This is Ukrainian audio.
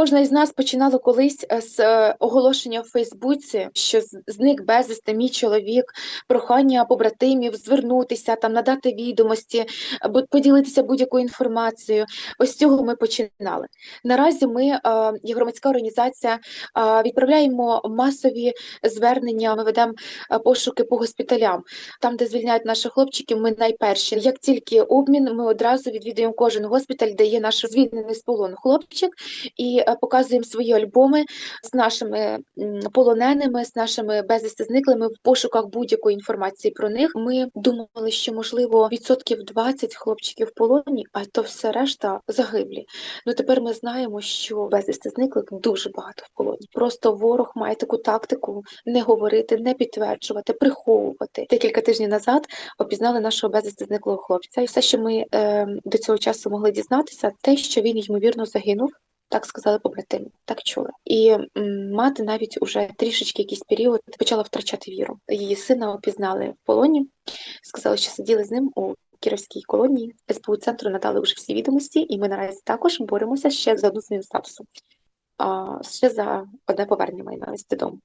Кожна із нас починала колись е, з е, оголошення в Фейсбуці, що зник безвісти мій чоловік, прохання побратимів звернутися, там надати відомості, поділитися будь-якою інформацією. Ось цього ми починали. Наразі ми, е, як громадська організація, відправляємо масові звернення. Ми ведемо пошуки по госпіталям. Там, де звільняють наших хлопчиків, ми найперші. Як тільки обмін, ми одразу відвідуємо кожен госпіталь, де є наш звільнений з полону хлопчик, і показуємо свої альбоми з нашими полоненими, з нашими безвісти зниклими в пошуках будь-якої інформації про них. Ми думали, що можливо відсотків 20 хлопчиків в полоні, а то все решта загиблі. Ну тепер ми знаємо, що безвісти зниклих дуже багато в полоні. Просто ворог має таку тактику не говорити, не підтверджувати, приховувати. Декілька тижнів назад опізнали нашого безвісти зниклого хлопця, і все, що ми е, до цього часу могли дізнатися, те, що він ймовірно загинув. Так сказали побратими, так чули. І мати навіть уже трішечки якийсь період почала втрачати віру. Її сина опізнали в полоні, сказали, що сиділи з ним у Кіровській колонії. СБУ центру надали вже всі відомості, і ми наразі також боремося ще за одну зміну статусу. А ще за одне повернення майна додому.